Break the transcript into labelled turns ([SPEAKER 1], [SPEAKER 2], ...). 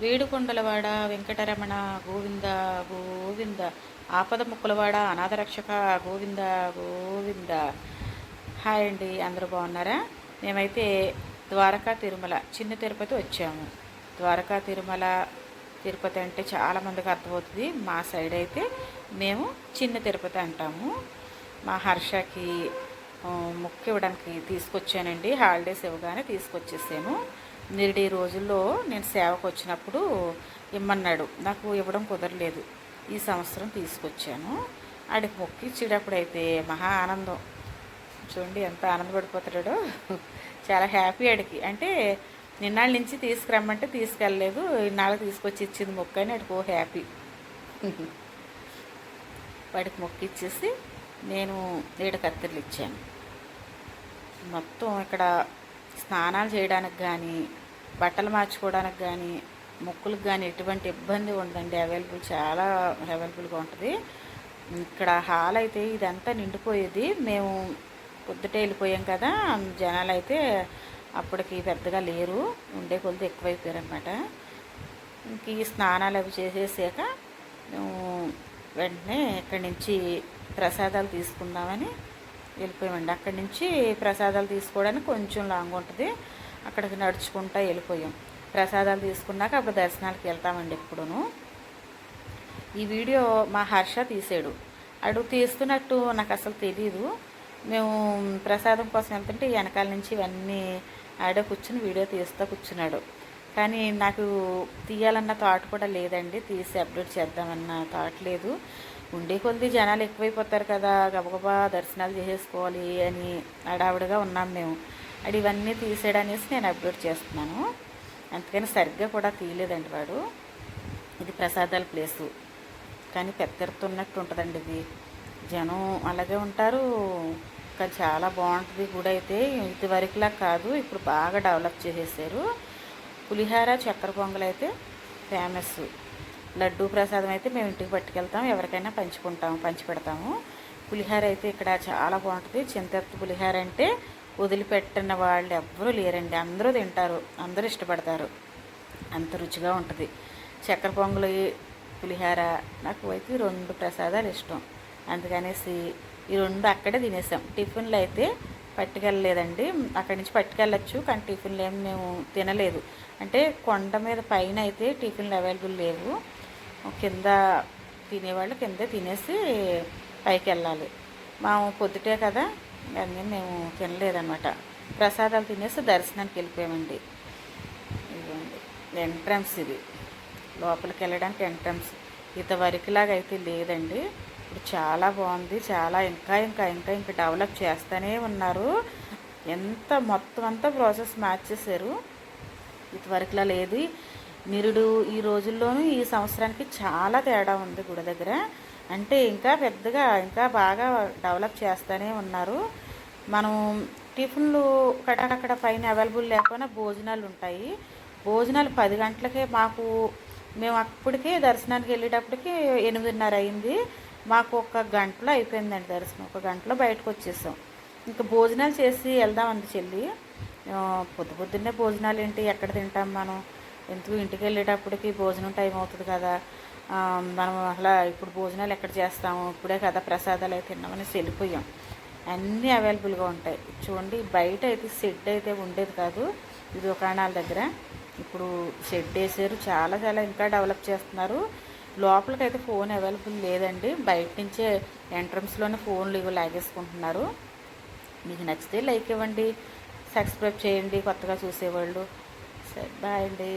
[SPEAKER 1] వేడుకొండలవాడ వెంకటరమణ గోవింద గోవింద. ఆపద ముక్కులవాడ అనాథరక్షక గోవింద గోవింద. హాయ్ అండి అందరూ బాగున్నారా? మేమైతే ద్వారకా తిరుమల చిన్న తిరుపతి వచ్చాము. ద్వారకా తిరుమల తిరుపతి అంటే చాలామందికి అర్థమవుతుంది. మా సైడ్ అయితే మేము చిన్న తిరుపతి అంటాము. మా హర్షకి ముక్కు ఇవ్వడానికి తీసుకొచ్చానండి. హాలిడేస్ ఇవ్వగానే తీసుకొచ్చేసాను నిరుడి రోజుల్లో నేను సేవకు వచ్చినప్పుడు ఇమ్మన్నాడు. నాకు ఇవ్వడం కుదరలేదు. ఈ సంవత్సరం తీసుకొచ్చాను. ఆడికి మొక్కిచ్చేటప్పుడు అయితే మహా ఆనందం. చూడండి ఎంత ఆనందపడిపోతాడో. చాలా హ్యాపీ ఆడికి. అంటే నిన్నాళ్ళ నుంచి తీసుకురమ్మంటే తీసుకెళ్ళలేదు. ఇన్నాళ్ళు తీసుకొచ్చి ఇచ్చింది మొక్క అని ఆడికి ఓ హ్యాపీ. వాడికి మొక్క ఇచ్చేసి నేను ఏడు కత్తిరలు ఇచ్చాను. మొత్తం ఇక్కడ స్నానాలు చేయడానికి కానీ బట్టలు మార్చుకోవడానికి కానీ ముక్కులకు కానీ ఎటువంటి ఇబ్బంది ఉండదండి. అవైలబుల్ చాలా అవైలబుల్గా ఉంటుంది. ఇక్కడ హాల్ అయితే ఇదంతా నిండిపోయేది. మేము పొద్దుటే వెళ్ళిపోయాం కదా. జనాలు అయితే అప్పటికి పెద్దగా లేరు. ఉండే కొద్ది ఎక్కువైపోయారు అనమాట ఇంక ఈ స్నానాలు అవి చేసేసాక మేము వెంటనే ఇక్కడి నుంచి ప్రసాదాలు తీసుకుందామని వెళ్ళిపోయామండి. అక్కడి నుంచి ప్రసాదాలు తీసుకోవడానికి కొంచెం లాంగ్ ఉంటుంది. అక్కడికి నడుచుకుంటా వెళ్ళిపోయాం. ప్రసాదాలు తీసుకున్నాక అప్పుడు దర్శనానికి వెళ్తామండి ఎప్పుడును. ఈ వీడియో మా హర్ష తీసాడు. అడు తీస్తున్నట్టు నాకు అసలు తెలియదు మేము ప్రసాదం కోసం వెళ్తుంటే వెనకాల నుంచి ఇవన్నీ ఆడే కూర్చుని వీడియో తీస్తూ కూర్చున్నాడు. కానీ నాకు తీయాలన్న థాట్ కూడా లేదండి. తీసి అప్డేట్ చేద్దామన్న థాట్ లేదు. ఉండే కొద్ది జనాలు ఎక్కువైపోతారు కదా గబగబా దర్శనాలు చేసేసుకోవాలి అని హడావుడిగా ఉన్నాం మేము. అది ఇవన్నీ తీసేయడనేసి నేను అప్డేట్ చేస్తున్నాను. అందుకని సరిగ్గా కూడా తీయలేదండి వాడు. ఇది ప్రసాదాల ప్లేసు. కానీ పెద్దరుతున్నట్టు ఉంటుందండి ఇది. జనం అలాగే ఉంటారు. కానీ చాలా బాగుంటుంది గుడి అయితే. ఇది వరకులా కాదు ఇప్పుడు బాగా డెవలప్ చేసేసారు. పులిహార చక్కెర పొంగల్ అయితే ఫేమస్ లడ్డూ ప్రసాదం అయితే మేము ఇంటికి పట్టుకెళ్తాం ఎవరికైనా పంచుకుంటాము పంచి పెడతాము పులిహార అయితే ఇక్కడ చాలా బాగుంటుంది. చింతెత్తు పులిహార అంటే వదిలిపెట్టిన వాళ్ళు ఎవ్వరూ లేరండి. అందరూ తింటారు అందరూ ఇష్టపడతారు. అంత రుచిగా ఉంటుంది. చక్కెర పొంగలి పులిహార నాకు అయితే రెండు ప్రసాదాలు ఇష్టం. అందుకనేసి ఈ రెండు అక్కడే తినేసాం. టిఫిన్లు అయితే పట్టుకెళ్ళలేదండి. అక్కడి నుంచి పట్టుకెళ్ళచ్చు కానీ టిఫిన్లు ఏమి మేము తినలేదు. అంటే కొండ మీద పైన అయితే టిఫిన్లు అవైలబుల్ లేవు. కింద తినేవాళ్ళు కింద తినేసి పైకి వెళ్ళాలి మా పొద్దుటే కదా అన్నీ మేము తినలేదన్నమాట. ప్రసాదాలు తినేసి దర్శనానికి వెళ్ళిపోయామండి. ఇదిగోండి ఎంట్రన్స్ ఇది. లోపలికి వెళ్ళడానికి ఎంట్రన్స్. ఇంతవరకులాగా అయితే లేదండి. ఇప్పుడు చాలా బాగుంది చాలా ఇంకా ఇంకా ఇంకా ఇంకా డెవలప్ చేస్తూనే ఉన్నారు. ఎంత మొత్తం అంతా ప్రాసెస్ మార్చేశారు ఇంతవరకులా లేదు. నిరుడు ఈ రోజుల్లోనూ ఈ సంవత్సరానికి చాలా తేడా ఉంది గుడి దగ్గర. అంటే ఇంకా పెద్దగా ఇంకా బాగా డెవలప్ చేస్తూనే ఉన్నారు. మనం టిఫిన్లు అక్కడ పైన అవైలబుల్ లేకపోయినా భోజనాలు ఉంటాయి. భోజనాలు పది గంటలకే మాకు మేము అప్పటికే దర్శనానికి వెళ్ళేటప్పటికి ఎనిమిదిన్నర అయింది. మాకు ఒక గంటలో అయిపోయిందండి దర్శనం. ఒక గంటలో బయటకు వచ్చేసాం. ఇంకా భోజనాలు చేసి వెళ్దామంది చెల్లి. పొద్దు పొద్దున్నే భోజనాలు ఏంటి? ఎక్కడ తింటాం మనం? ఎందుకు ఇంటికి వెళ్ళేటప్పటికి భోజనం టైం అవుతుంది కదా? మనం అసలు ఇప్పుడు భోజనాలు ఎక్కడ చేస్తాము? ఇప్పుడే కదా ప్రసాదాలు అయితే తిన్నామనేసి వెళ్ళిపోయాం. అన్నీ అవైలబుల్గా ఉంటాయి. చూడండి బయట అయితే షెడ్ అయితే ఉండేది కాదు. ఈ దుకాణాల దగ్గర. ఇప్పుడు షెడ్ వేసారు. చాలా చాలా ఇంకా డెవలప్ చేస్తున్నారు. లోపలికి అయితే ఫోన్ అవైలబుల్ లేదండి. బయట నుంచే ఎంట్రన్స్లోనే ఫోన్లు ఇవి లాగేసుకుంటున్నారు. మీకు నచ్చితే లైక్ ఇవ్వండి. సబ్స్క్రైబ్ చేయండి. కొత్తగా చూసేవాళ్ళు సరే బాయ్ అండి